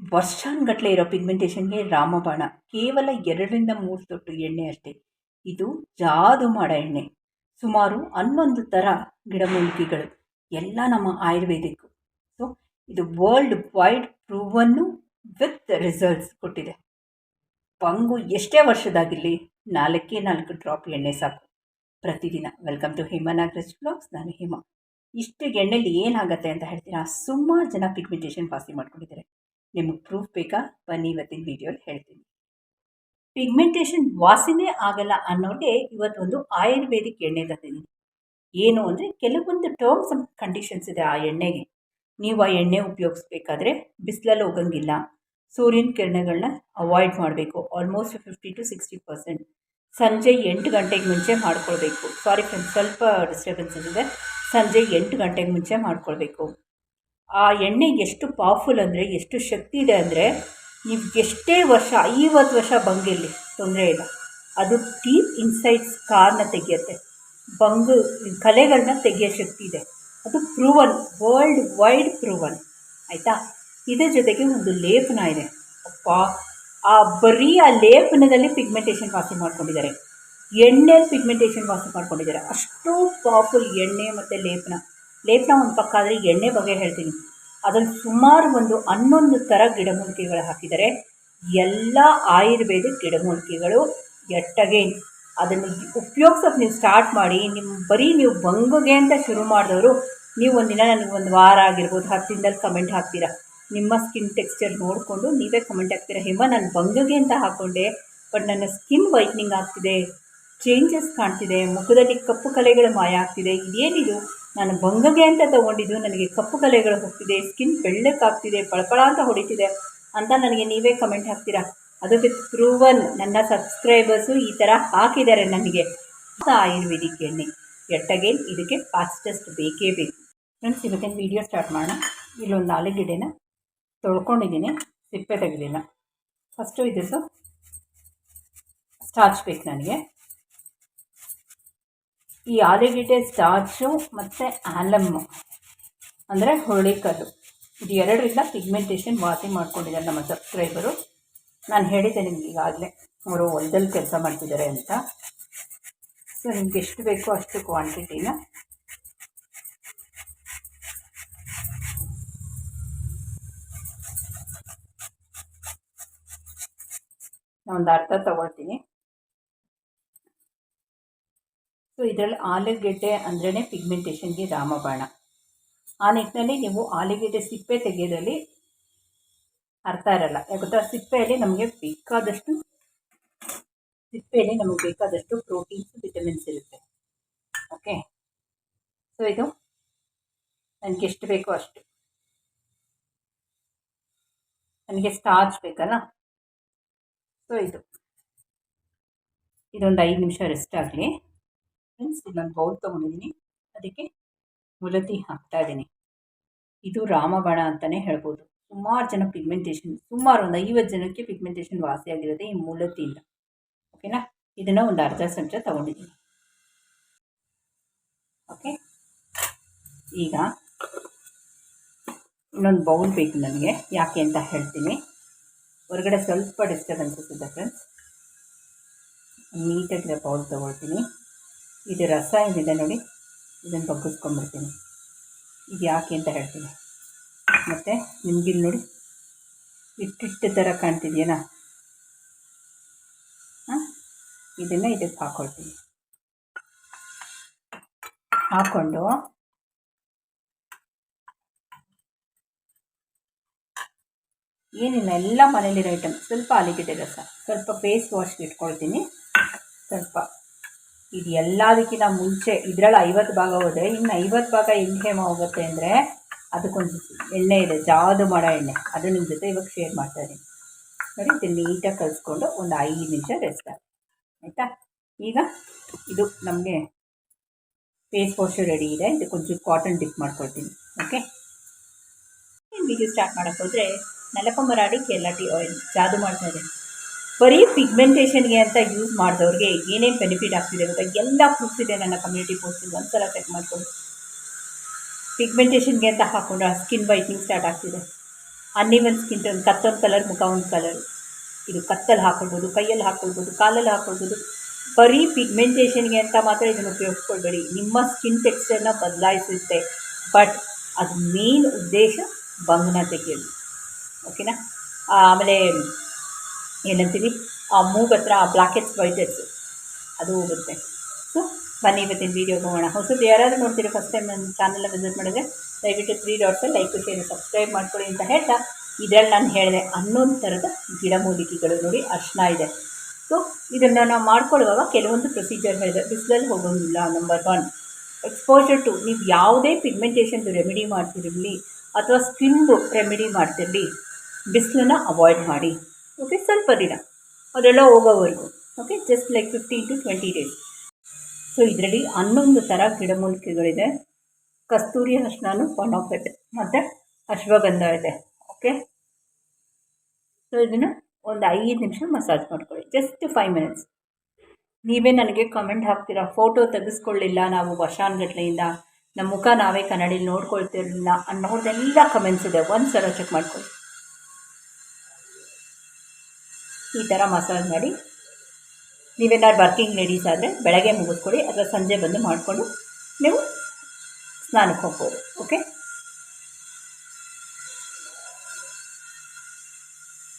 ವರ್ಷಾನುಗಟ್ಟಲೆ ಇರೋ ಪಿಗ್ಮೆಂಟೇಷನ್ಗೆ ರಾಮಬಾಣ. ಕೇವಲ ಎರಡರಿಂದ ಮೂರು ತೊಟ್ಟು ಎಣ್ಣೆ ಅಷ್ಟೇ. ಇದು ಜಾದು ಮಾಡ ಎಣ್ಣೆ. ಸುಮಾರು ಹನ್ನೊಂದು ಥರ ಗಿಡಮೂಲಿಕೆಗಳು. ಎಲ್ಲ ನಮ್ಮ ಆಯುರ್ವೇದಿಕ್. ಸೊ ಇದು world wide proven with results ಕೊಟ್ಟಿದೆ. ಪಂಗು ಎಷ್ಟೇ ವರ್ಷದಾಗಿರಲಿ ನಾಲ್ಕೇ ನಾಲ್ಕು ಡ್ರಾಪ್ ಎಣ್ಣೆ ಸಾಕು. ಪ್ರತಿದಿನ. Welcome to Hema Nagaraj blogs ನಾನು ಹಿಮ. ಇಷ್ಟು ಎಣ್ಣೆಲಿ ಏನಾಗುತ್ತೆ ಅಂತ ಹೇಳ್ತೀರಾ? ಸುಮಾರು ಜನ ಪಿಗ್ಮೆಂಟೇಷನ್ ವಾಸಿ ಮಾಡ್ಕೊಂಡಿದ್ದಾರೆ. ನಿಮಗೆ ಪ್ರೂಫ್ ಬೇಕಾ? ಬನ್ನಿ ಇವತ್ತಿನ ವಿಡಿಯೋಲಿ ಹೇಳ್ತೀನಿ. ಪಿಗ್ಮೆಂಟೇಷನ್ ವಾಸಿನೇ ಆಗಲ್ಲ ಅನ್ನೋದೇ ಇವತ್ತೊಂದು ಆಯುರ್ವೇದಿಕ್ ಎಣ್ಣೆ ತಂದಿದ್ದೀನಿ ಏನು ಅಂದರೆ ಕೆಲವೊಂದು ಟರ್ಮ್ಸ್ ಆ್ಯಂಡ್ ಕಂಡೀಷನ್ಸ್ ಇದೆ ಆ ಎಣ್ಣೆಗೆ. ನೀವು ಆ ಎಣ್ಣೆ ಉಪಯೋಗಿಸ್ಬೇಕಾದ್ರೆ ಬಿಸಿಲಲ್ಲಿ ಹೋಗಂಗಿಲ್ಲ. ಸೂರ್ಯನ ಕಿರಣಗಳನ್ನ ಅವಾಯ್ಡ್ ಮಾಡಬೇಕು. Almost fifty to sixty percent ಸಂಜೆ ಎಂಟು ಗಂಟೆಗೆ ಮುಂಚೆ ಮಾಡ್ಕೊಳ್ಬೇಕು. ಸಾರಿ ಫ್ರೆಂಡ್ಸ್ ಸ್ವಲ್ಪ ಡಿಸ್ಟರ್ಬೆನ್ಸಸ್ ಇದೆ ಸಂಜೆ ಎಂಟು ಗಂಟೆಗೆ ಮುಂಚೆ ಮಾಡ್ಕೊಳ್ಬೇಕು. ಆ ಎಣ್ಣೆ ಎಷ್ಟು ಪವರ್ಫುಲ್ ಅಂದರೆ, ಎಷ್ಟು ಶಕ್ತಿ ಇದೆ ಅಂದರೆ, ನೀವು ಎಷ್ಟೇ ವರ್ಷ, ಐವತ್ತು ವರ್ಷ ಬಂಗಿರಲಿ ತೊಂದರೆ ಇಲ್ಲ. ಅದು ಡೀಪ್ ಇನ್ಸೈಟ್ಸ್ ಕಾರ್ನ ತೆಗೆಯುತ್ತೆ. ಬಂಗು ಕಲೆಗಳನ್ನ ತೆಗೆಯೋ ಶಕ್ತಿ ಇದೆ. ಅದು ಪ್ರೂವನ್ ವರ್ಲ್ಡ್ ವೈಡ್ ಪ್ರೂವನ್ ಆಯಿತಾ? ಇದರ ಜೊತೆಗೆ ಒಂದು ಲೇಪನ ಇದೆ. ಅಪ್ಪ, ಆ ಬರೀ ಆ ಲೇಪನದಲ್ಲಿ ಪಿಗ್ಮೆಂಟೇಷನ್ ವಾಸಿ ಮಾಡ್ಕೊಂಡಿದ್ದಾರೆ. ಎಣ್ಣೆ ಪಿಗ್ಮೆಂಟೇಷನ್ ವಾಸಿ ಮಾಡ್ಕೊಂಡಿದ್ದಾರೆ. ಅಷ್ಟು ಪವರ್ಫುಲ್ ಎಣ್ಣೆ ಮತ್ತು ಲೇಪನ. ಲೇಪನ ಒಂದು ಪಕ್ಕ ಆದರೆ ಎಣ್ಣೆ ಬಗ್ಗೆ ಹೇಳ್ತೀನಿ. ಅದರಲ್ಲಿ ಸುಮಾರು ಒಂದು ಹನ್ನೊಂದು ಥರ ಗಿಡಮೂಲಿಕೆಗಳು ಹಾಕಿದ್ದಾರೆ. ಎಲ್ಲ ಆಯುರ್ವೇದಿಕ್ ಗಿಡಮೂಲಿಕೆಗಳು ಎಟ್ಟಗೇನ್. ಅದನ್ನು ಉಪಯೋಗ್ಸೋಕ್ಕೆ ನೀವು ಸ್ಟಾರ್ಟ್ ಮಾಡಿ ನಿಮ್ಮ ಬರೀ ನೀವು ಬಂಗುಗೆ ಅಂತ ಶುರು ಮಾಡಿದವರು, ನೀವು ಒಂದಿನ ನನಗೆ ಒಂದು ವಾರ ಆಗಿರ್ಬೋದು, ಹತ್ತು ದಿನದಲ್ಲಿ ಕಮೆಂಟ್ ಹಾಕ್ತೀರಾ. ನಿಮ್ಮ ಸ್ಕಿನ್ ಟೆಕ್ಸ್ಚರ್ ನೋಡಿಕೊಂಡು ನೀವೇ ಕಮೆಂಟ್ ಹಾಕ್ತೀರಾ. ಹೇಮ, ನಾನು ಬಂಗುಗೆ ಅಂತ ಹಾಕ್ಕೊಂಡೆ ಬಟ್ ನನ್ನ ಸ್ಕಿನ್ ವೈಟ್ನಿಂಗ್ ಆಗ್ತಿದೆ ಚೇಂಜಸ್ ಕಾಣ್ತಿದೆ, ಮುಖದಲ್ಲಿ ಕಪ್ಪು ಕಲೆಗಳು ಮಾಯ ಆಗ್ತಿದೆ, ಇದೇನಿದು? ನಾನು ಬಂಗಗೆ ಅಂತ ತೊಗೊಂಡಿದ್ದು, ನನಗೆ ಕಪ್ಪು ಕಲೆಗಳು ಹೋಗ್ತಿದೆ ಸ್ಕಿನ್ ಬೆಳ್ಳಕ್ಕಾಗ್ತಿದೆ ಪಳಪಳ ಅಂತ ಹೊಡಿತಿದೆ ಅಂತ ನನಗೆ ನೀವೇ ಕಮೆಂಟ್ ಹಾಕ್ತೀರಾ? ಅದಕ್ಕೆ ಪ್ರೂವನ್ ನನ್ನ ಸಬ್ಸ್ಕ್ರೈಬರ್ಸು ಈ ಥರ ಹಾಕಿದ್ದಾರೆ ನನಗೆ ಆಯುರ್ವೇದಿಕ್ ಎಣ್ಣೆ. ಎಟ್ಟಗೇನ್ ಇದಕ್ಕೆ ಫಾಸ್ಟೆಸ್ಟ್ ಬೇಕೇ ಬೇಕು. ಫ್ರೆಂಡ್ಸ್ ಇವತ್ತಿನ ವೀಡಿಯೋ ಸ್ಟಾರ್ಟ್ ಮಾಡೋಣ. ಇಲ್ಲೊಂದು ಆಲೂಗೆಡ್ಡೆನ ತೊಳ್ಕೊಂಡಿದ್ದೀನಿ. ಸಿಪ್ಪೆ ತೆಗೆದಿಲ್ಲ. ಫಸ್ಟು ಇದ್ರದ್ದು ಸ್ಟಾರ್ಚ್ ಬೇಕು ನನಗೆ. ಈ ಆಲೂಗೆಡ್ಡೆ ಸ್ಟಾರ್ಚು ಮತ್ತು ಆಲಮ್ಮು, ಅಂದರೆ ಹುರುಳಿಕಲ್ಲು ಇದು ಎರಡರಿಂದ ಪಿಗ್ಮೆಂಟೇಷನ್ ವಾಸಿ ಮಾಡ್ಕೊಂಡಿದ್ದಾರೆ ನಮ್ಮ ಸಬ್ಸ್ಕ್ರೈಬರು ನಾನು ಹೇಳಿದ್ದೆ ನಿಮ್ಗೆ ಈಗಾಗಲೇ, ಅವರು ಹೊಲದಲ್ಲಿ ಕೆಲಸ ಮಾಡ್ತಿದ್ದಾರೆ ಅಂತ. ಸೊ ನಿಮ್ಗೆ ಎಷ್ಟು ಬೇಕೋ ಅಷ್ಟು ಕ್ವಾಂಟಿಟಿನ ಒಂದು ಅರ್ಧ ತಗೊಳ್ತೀನಿ. ಸೊ ಇದರಲ್ಲಿ ಆಲೂಗೆಡ್ಡೆ ಅಂದ್ರೇ ಪಿಗ್ಮೆಂಟೇಷನ್ಗೆ ರಾಮಬಾಣ. ಆ ನಿಟ್ಟಿನಲ್ಲಿ ನೀವು ಆಲೂಗೆಡ್ಡೆ ಸಿಪ್ಪೆ ತೆಗೆಯೋದ್ರಲ್ಲಿ ಅರ್ಥ ಇರಲ್ಲ. ಯಾಕಂದ್ರೆ ಸಿಪ್ಪೆಯಲ್ಲಿ ನಮಗೆ ಬೇಕಾದಷ್ಟು ಸಿಪ್ಪೆಯಲ್ಲಿ ನಮಗೆ ಬೇಕಾದಷ್ಟು ಪ್ರೋಟೀನ್ಸ್ ವಿಟಮಿನ್ಸ್ ಇರುತ್ತೆ. ಓಕೆ ಸೊ ಇದು ನನಗೆ ಎಷ್ಟು ಬೇಕೋ ಅಷ್ಟು. ನನಗೆ ಸ್ಟಾರ್ಚ್ ಬೇಕಲ್ಲ? ಸೊ ಇದು. ಇದೊಂದು ಐದು ನಿಮಿಷ ರೆಸ್ಟ್ ಆಗಲಿ. ಫ್ರೆಂಡ್ಸ್ ಇಲ್ಲೊಂದು ಬೌಲ್ ತೊಗೊಂಡಿದ್ದೀನಿ ಅದಕ್ಕೆ ಮುಲತಿ ಹಾಕ್ತಾ ಇದ್ದೀನಿ. ಇದು ರಾಮಬಾಣ ಅಂತಲೇ ಹೇಳ್ಬೋದು. ಸುಮಾರು ಜನ ಪಿಗ್ಮೆಂಟೇಷನ್ ಸುಮಾರು ಒಂದು ಐವತ್ತು ಜನಕ್ಕೆ ಪಿಗ್ಮೆಂಟೇಷನ್ ವಾಸಿಯಾಗಿರುತ್ತೆ ಈ ಇಲ್ಲ ಓಕೆನಾ ಇದನ್ನು ಒಂದು ಅರ್ಧ ಚಮಚ ತಗೊಂಡಿದ್ದೀನಿ ಓಕೆ ಈಗ ಇನ್ನೊಂದು ಬೌಲ್ ಬೇಕು ನನಗೆ. ಯಾಕೆ ಅಂತ ಹೇಳ್ತೀನಿ. ಹೊರಗಡೆ ಸ್ವಲ್ಪ ಡಿಸ್ಟರ್ಬೆನ್ಸಸ್ ಇದೆ ಫ್ರೆಂಡ್ಸ್ ನೀಟಾಗಿರೋ ಬೌಲ್ ತೊಗೊಳ್ತೀನಿ. ಇದು ರಸ ಏನಿದೆ ನೋಡಿ ಇದನ್ನು ಬಗ್ಗಿಸ್ಕೊಂಡ್ಬಿಡ್ತೀನಿ ಇದು ಯಾಕೆ ಅಂತ ಹೇಳ್ತೀನಿ. ಮತ್ತು ನಿಮಗಿಲ್ಲಿ ನೋಡಿ ಇಟ್ಟಿಟ್ಟು ಥರ ಕಾಣ್ತಿದೆಯೇನಾ? ಹಾಂ? ಇದನ್ನು ಇದಕ್ಕೆ ಹಾಕ್ಕೊಳ್ತೀನಿ ಹಾಕ್ಕೊಂಡು ಏನಿಲ್ಲ, ಎಲ್ಲ ಮನೇಲಿರೋ ಐಟಮ್ ಸ್ವಲ್ಪ ಆಲೂಗೆಡ್ಡೆ ರಸ, ಸ್ವಲ್ಪ ಫೇಸ್ ವಾಶ್ಗೆ ಇಟ್ಕೊಳ್ತೀನಿ. ಸ್ವಲ್ಪ ಇದು ಎಲ್ಲದಕ್ಕಿಂತ ಮುಂಚೆ ಇದರಲ್ಲಿ ಐವತ್ತು ಭಾಗ ಹೋದರೆ, ಇನ್ನು ಐವತ್ತು ಭಾಗ ಹೆಂಗೆ ಹೋಗುತ್ತೆ ಅಂದರೆ ಅದಕ್ಕೊಂದು ಎಣ್ಣೆ ಇದೆ, ಜಾದು ಮಾಡೋ ಎಣ್ಣೆ. ಅದು ನಿಮ್ಮ ಜೊತೆ ಇವಾಗ ಶೇರ್ ಮಾಡ್ತಾ ಇದ್ದೀನಿ. ನೋಡಿ ಇದು ನೀಟಾಗಿ ಕಲಿಸ್ಕೊಂಡು ಒಂದು ಐದು ನಿಮಿಷ ರೆಸ್ಟ್ ಆಯಿತಾ? ಈಗ ಇದು ನಮಗೆ ಫೇಸ್ ವಾಶು ರೆಡಿ ಇದೆ. ಇದಕ್ಕೊಂಚೂರು ಕಾಟನ್ ಡಿಪ್ ಮಾಡ್ಕೊಳ್ತೀನಿ. ಓಕೆ ವಿಡಿಯೋ ಸ್ಟಾರ್ಟ್ ಮಾಡೋಕ್ಕೆ ಹೋದರೆ ನೆಲಪಮರಾಡಿ ಟೀ ಆಯಿಲ್ ಜಾದು ಮಾಡ್ತಾ ಇದೆ ಬರೀ ಪಿಗ್ಮೆಂಟೇಷನ್ಗೆ ಅಂತ ಯೂಸ್ ಮಾಡಿದವ್ರಿಗೆ ಏನೇನು ಬೆನಿಫಿಟ್ ಆಗ್ತಿದೆ ಅಂತ ಎಲ್ಲ ಪ್ರೂಫ್ಸ್ ಇದೆ ನನ್ನ ಕಮ್ಯುನಿಟಿ ಪೋಸ್ಟಿಂಗ್ ಒಂದು ಸಲ ಚೆಕ್ ಮಾಡಿಕೊಂಡು. ಪಿಗ್ಮೆಂಟೇಷನ್ಗೆ ಅಂತ ಹಾಕ್ಕೊಂಡ್ರೆ ಸ್ಕಿನ್ ವೈಟ್ನಿಂಗ್ ಸ್ಟಾರ್ಟ್ ಆಗ್ತಿದೆ. ಅನ್ನಿವನ್ ಸ್ಕಿನ್ ಟೋನ್ ಕತ್ತೊಂದು ಕಲರ್ ಮುಖ ಒಂದು ಕಲರ್ ಇದು ಕತ್ತಲ್ಲಿ ಹಾಕೊಳ್ಬೋದು, ಕೈಯಲ್ಲಿ ಹಾಕೊಳ್ಬೋದು, ಕಾಲಲ್ಲಿ ಹಾಕೊಳ್ಬೋದು. ಬರೀ ಪಿಗ್ಮೆಂಟೇಷನ್ಗೆ ಅಂತ ಮಾತ್ರ ಇದನ್ನು ಉಪಯೋಗಿಸ್ಕೊಳ್ಬೇಡಿ. ನಿಮ್ಮ ಸ್ಕಿನ್ ಟೆಕ್ಸ್ಚರ್ನ ಬದಲಾಯಿಸುತ್ತೆ. ಬಟ್ ಅದು ಮೇನ್ ಉದ್ದೇಶ ಬಂಗನ ತೆಗೆಯೋದು ಓಕೆನಾ ಆಮೇಲೆ ಏನಂತೀವಿ ಆ ಮೂಗ್ ಹತ್ರ ಆ ಬ್ಲಾಕೆಟ್ಸ್ ವೈಟೆಟ್ಸ್ ಅದು ಹೋಗುತ್ತೆ. ಸೊ ಬನ್ನಿ ಇವತ್ತಿನ ವೀಡಿಯೋಗೆ ಹೋಗೋಣ ಹೊಸದು ಯಾರಾದರೂ ನೋಡ್ತೀರಿ ಫಸ್ಟ್ ಟೈಮ್ ನನ್ನ ಚಾನಲ್ನ ವಿಸಿಟ್ ಮಾಡಿದ್ರೆ, ದಯವಿಟ್ಟು ತ್ರೀ ಡಾಟ್ಸಲ್ಲಿ ಲೈಕ್ ಶೇರ್ ಸಬ್ಸ್ಕ್ರೈಬ್ ಮಾಡ್ಕೊಳ್ಳಿ ಅಂತ ಹೇಳ್ತಾ, ಇದರಲ್ಲಿ ನಾನು ಹೇಳಿದೆ ಹನ್ನೊಂದು ಥರದ ಗಿಡಮೂಲಿಕೆಗಳು ನೋಡಿ ಅರ್ಶನ ಇದೆ. ಸೊ ಇದನ್ನು ನಾವು ಮಾಡ್ಕೊಳ್ಳುವಾಗ ಕೆಲವೊಂದು ಪ್ರೊಸೀಜರ್ ಹೇಳಿದೆ. ಬಿಸಿಲಲ್ಲಿ ಹೋಗೋಂಗಿಲ್ಲ ನಂಬರ್ ಒನ್ ಎಕ್ಸ್ಪೋಜರ್ ಟು ನೀವು ಯಾವುದೇ ಪಿಗ್ಮೆಂಟೇಷನ್ದು ರೆಮಿಡಿ ಮಾಡ್ತಿರಲಿ, ಅಥವಾ ಸ್ಕಿನ್ದು ರೆಮಿಡಿ ಮಾಡ್ತಿರಲಿ, ಬಿಸಿಲನ್ನು ಅವಾಯ್ಡ್ ಮಾಡಿ. ಓಕೆ ಸ್ವಲ್ಪ ದಿನ. ಅದೆಲ್ಲ ಹೋಗೋವರೆಗೂ. Okay just like fifteen to twenty days so ಇದರಲ್ಲಿ ಹನ್ನೊಂದು ಥರ ಗಿಡಮೂಲಿಕೆಗಳಿದೆ. ಕಸ್ತೂರಿ ಅರ್ಶಿನ ಒನ್ ಆಫ್ ಇಟ್ ಮತ್ತು ಅಶ್ವಗಂಧ ಇದೆ. ಓಕೆ ಸೊ ಇದನ್ನು ಒಂದು ಐದು ನಿಮಿಷ ಮಸಾಜ್ ಮಾಡ್ಕೊಳ್ಳಿ. ಜಸ್ಟ್ ಫೈವ್ ಮಿನಿಟ್ಸ್ ನೀವೇ ನನಗೆ ಕಮೆಂಟ್ ಹಾಕ್ತೀರಾ? ಫೋಟೋ ತೆಗೆಸ್ಕೊಳ್ಳಿಲ್ಲ ನಾವು ವರ್ಷಾನ್ಗಟ್ಲೆಯಿಂದ ನಮ್ಮ ಮುಖ ನಾವೇ ಕನ್ನಡಿಲಿ ನೋಡ್ಕೊಳ್ತಿರಲಿಲ್ಲ ಅನ್ನೋದೆಲ್ಲ ಕಮೆಂಟ್ಸ್ ಇದೆ. ಒಂದು ಸಲ ಚೆಕ್ ಮಾಡ್ಕೊಳ್ಳಿ. ಈ ಥರ ಮಸಾಜ್ ಮಾಡಿ ನೀವೇನಾದ್ರು ವರ್ಕಿಂಗ್ ಲೇಡೀಸ್ ಆದರೆ ಬೆಳಗ್ಗೆ ಮುಗಿಸ್ಕೊಡಿ ಅಥವಾ ಸಂಜೆ ಬಂದು ಮಾಡಿಕೊಂಡು ನೀವು ಸ್ನಾನಕ್ಕೆ ಹೋಗ್ಬೋದು, ಓಕೆ?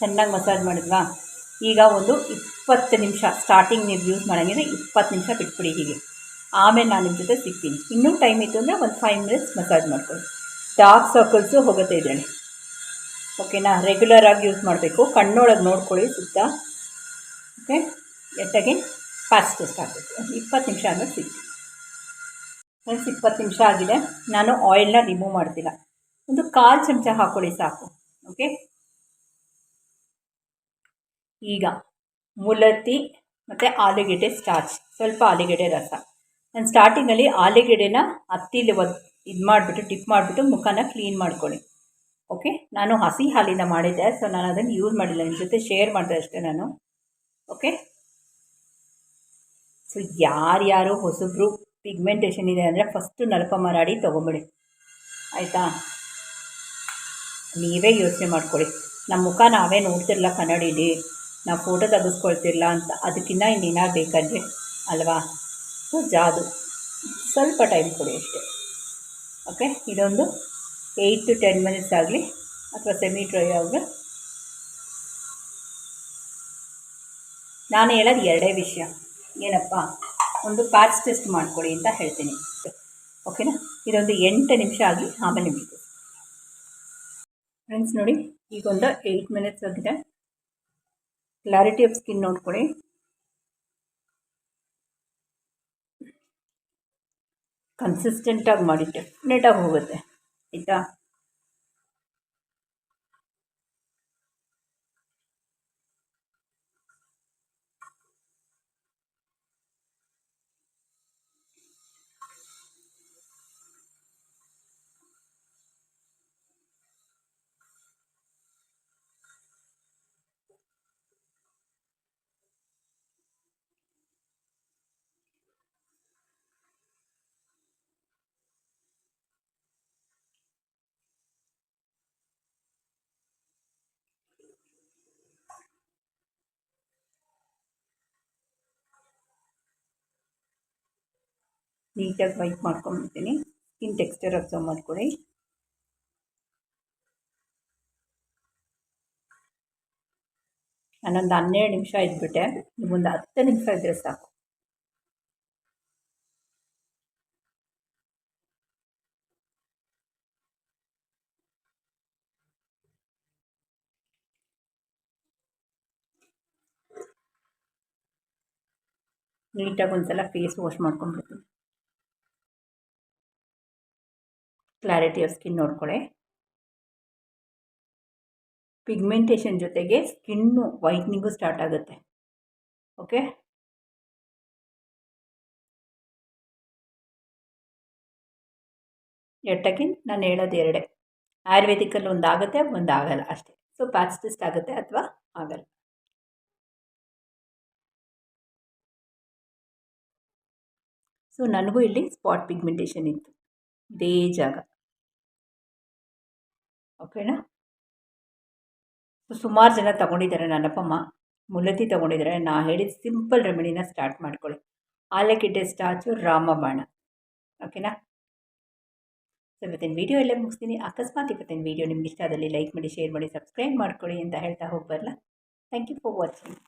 ಚೆನ್ನಾಗಿ ಮಸಾಜ್ ಮಾಡಿದ್ವಾ? ಈಗ ಒಂದು ಇಪ್ಪತ್ತು ನಿಮಿಷ ಸ್ಟಾರ್ಟಿಂಗ್ ನೀವು ಯೂಸ್ ಮಾಡೋಂಗಿದ್ರೆ ಇಪ್ಪತ್ತು ನಿಮಿಷ ಬಿಟ್ಬಿಡಿ ಹೀಗೆ. ಆಮೇಲೆ ನಾನು ನಿಮ್ಮ ಜೊತೆ ಸಿಗ್ತೀನಿ. ಇನ್ನೂ ಟೈಮ್ ಇತ್ತು ಅಂದರೆ ಒಂದು ಫೈವ್ ಮಿನಿಟ್ಸ್ ಮಸಾಜ್ ಮಾಡ್ಕೊಳ್ಳಿ. ಡಾರ್ಕ್ ಸರ್ಕಲ್ಸು ಹೋಗುತ್ತೆ ಇದರಲ್ಲಿ. ಓಕೆನಾ ರೆಗ್ಯುಲರಾಗಿ ಯೂಸ್ ಮಾಡಬೇಕು. ಕಣ್ಣೊಳಗೆ ನೋಡ್ಕೊಳ್ಳಿ ಸುತ್ತ. ಓಕೆ ಎಟ್ಟಾಗಿ ಫಾಸ್ಟ್ ಟೆಸ್ಟ್ ಆಗಬೇಕು ಇಪ್ಪತ್ತು ನಿಮಿಷ ಆದರೆ ಸಿಕ್ತು ಫ್ರೆಂಡ್ಸ್ ಇಪ್ಪತ್ತು ನಿಮಿಷ ಆಗಿದೆ. ನಾನು ಆಯಿಲ್ನ ರಿಮೂವ್ ಮಾಡ್ತಿಲ್ಲ. ಒಂದು ಕಾಲು ಚಮಚ ಹಾಕ್ಕೊಳ್ಳಿ ಸಾಕು. ಓಕೆ ಈಗ ಮುಲತ್ತಿ ಮತ್ತು ಆಲೂಗೆಡ್ಡೆ ಸ್ಟಾರ್ಚ್ ಸ್ವಲ್ಪ ಆಲೂಗೆಡ್ಡೆ ರಸ. ನಾನು ಸ್ಟಾರ್ಟಿಂಗಲ್ಲಿ ಆಲೂಗೆಡ್ಡೆನ ಹತ್ತಿಲಿ ಒದ್ ಇದು ಮಾಡಿಬಿಟ್ಟು ಟಿಪ್ ಮಾಡಿಬಿಟ್ಟು ಮುಖನ ಕ್ಲೀನ್ ಮಾಡ್ಕೊಳ್ಳಿ. ಓಕೆ ನಾನು ಹಸಿ ಹಾಲಿಂದ ಮಾಡಿದ್ದೆ ಸೊ ನಾನು ಅದನ್ನು ಯೂಸ್ ಮಾಡಿಲ್ಲ. ನಿಮ್ಮ ಜೊತೆ ಶೇರ್ ಮಾಡಿದೆ ಅಷ್ಟೇ ನಾನು. ಓಕೆ ಸೊ ಯಾರ್ಯಾರು ಹೊಸಬ್ರು ಪಿಗ್ಮೆಂಟೇಷನ್ ಇದೆ ಅಂದರೆ ಫಸ್ಟು ನಲ್ಪ ಮರಾಡಿ ತೊಗೊಂಬಿಡಿ. ಆಯಿತಾ? ನೀವೇ ಯೋಚನೆ ಮಾಡ್ಕೊಳ್ಳಿ. ನಮ್ಮ ಮುಖ ನಾವೇ ನೋಡ್ತಿರಲ್ಲ ಕನ್ನಡಿಲಿ. ನಾವು ಫೋಟೋ ತೆಗೆಸ್ಕೊಳ್ತಿರಲ್ಲ ಅಂತ. ಅದಕ್ಕಿಂತ ಇನ್ನೇನಾರು ಬೇಕಾದರೆ, ಅಲ್ವಾ? ಸೊ ಜಾದು ಸ್ವಲ್ಪ ಟೈಮ್ ಕೊಡಿ ಅಷ್ಟೇ. ಓಕೆ ಇದೊಂದು ಏಯ್ಟ್ ಟು ಟೆನ್ ಮಿನಿಟ್ಸ್ ಆಗಲಿ, ಅಥವಾ ಸೆಮಿ ಡ್ರೈ ಆಗಲಿ ನಾನು ಹೇಳೋದು ಎರಡೇ ವಿಷಯ. ಏನಪ್ಪ? ಒಂದು ಪ್ಯಾಚ್ ಟೆಸ್ಟ್ ಮಾಡ್ಕೊಳ್ಳಿ ಅಂತ ಹೇಳ್ತೀನಿ. ಓಕೆನಾ ಇದೊಂದು ಎಂಟು ನಿಮಿಷ ಆಗಲಿ, ಆಮೇಲೆ ನಿಮಗೆ ಫ್ರೆಂಡ್ಸ್ ನೋಡಿ, ಈಗೊಂದು ಏಯ್ಟ್ ಮಿನಿಟ್ಸ್ ಆಗಿದೆ. ಕ್ಲಾರಿಟಿ ಆಫ್ ಸ್ಕಿನ್ ನೋಡ್ಕೊಳ್ಳಿ. ಕನ್ಸಿಸ್ಟೆಂಟಾಗಿ ಮಾಡಿಟ್ಟೆ ನೆಟ್ಟಾಗಿ ಹೋಗುತ್ತೆ. ಆಯಿತಾ ನೀಟಾಗಿ ವೈಪ್ ಮಾಡ್ಕೊಂಡ್ಬಿಡ್ತೀನಿ ಸ್ಕಿನ್ ಟೆಕ್ಸ್ಚರ್ ಅಬ್ಸರ್ವ್ ಮಾಡ್ಕೊಳ್ಳಿ ನಾನೊಂದು ಹನ್ನೆರಡು ನಿಮಿಷ ಇದ್ಬಿಟ್ಟೆ. ಒಂದು ಹತ್ತು ನಿಮಿಷ ಇದ್ದರೆ ಸಾಕು. ನೀಟಾಗಿ ಒಂದ್ಸಲ ಫೇಸ್ ವಾಶ್ ಮಾಡ್ಕೊಂಡ್ಬಿಡ್ತೀನಿ ಕ್ಲಾರಿಟಿ ಆಫ್ ಸ್ಕಿನ್ ನೋಡ್ಕೊಳ್ಳಿ ಪಿಗ್ಮೆಂಟೇಷನ್ ಜೊತೆಗೆ ಸ್ಕಿನ್ನು ವೈಟ್ನಿಂಗು ಸ್ಟಾರ್ಟ್ ಆಗುತ್ತೆ. ಓಕೆ ಎಟ್ಟಕ್ಕಿಂತ ನಾನು ಹೇಳೋದು ಎರಡೇ. ಆಯುರ್ವೇದಿಕಲ್ಲಿ ಒಂದು ಆಗುತ್ತೆ, ಒಂದು ಆಗಲ್ಲ ಅಷ್ಟೇ. ಸೊ ಪ್ಯಾಚ್ ಆಗುತ್ತೆ ಅಥವಾ ಆಗಲ್ಲ. ಸೊ ನನಗೂ ಇಲ್ಲಿ ಸ್ಪಾಟ್ ಪಿಗ್ಮೆಂಟೇಷನ್ ಇತ್ತು. ಇದೇ ಜಾಗ. ಓಕೆನಾ? ಸೊ ಸುಮಾರು ಜನ ತಗೊಂಡಿದ್ದಾರೆ ನನ್ನಪ್ಪಮ್ಮ. ಮುಲತಿ ತಗೊಂಡಿದ್ದಾರೆ. ನಾ ಹೇಳಿದ ಸಿಂಪಲ್ ರೆಮಿಡಿನ ಸ್ಟಾರ್ಟ್ ಮಾಡ್ಕೊಳ್ಳಿ. ಆಲೂಗೆಡ್ಡೆ ಸ್ಟಾಚು ರಾಮಬಾಣ. ಓಕೆನಾ? ಸೊ ಇವತ್ತಿನ ವೀಡಿಯೋ ಎಲ್ಲೇ ಮುಗಿಸ್ತೀನಿ. ಅಕಸ್ಮಾತ್ ಇವತ್ತಿನ ವೀಡಿಯೋ ನಿಮ್ಗೆ ಇಷ್ಟ ಆದಲ್ಲಿ ಲೈಕ್ ಮಾಡಿ, ಶೇರ್ ಮಾಡಿ, ಸಬ್ಸ್ಕ್ರೈಬ್ ಮಾಡ್ಕೊಳ್ಳಿ ಅಂತ ಹೇಳ್ತಾ ಹೋಗ್ಬರಲ್ಲ ಥ್ಯಾಂಕ್ ಯು ಫಾರ್ ವಾಚಿಂಗ್.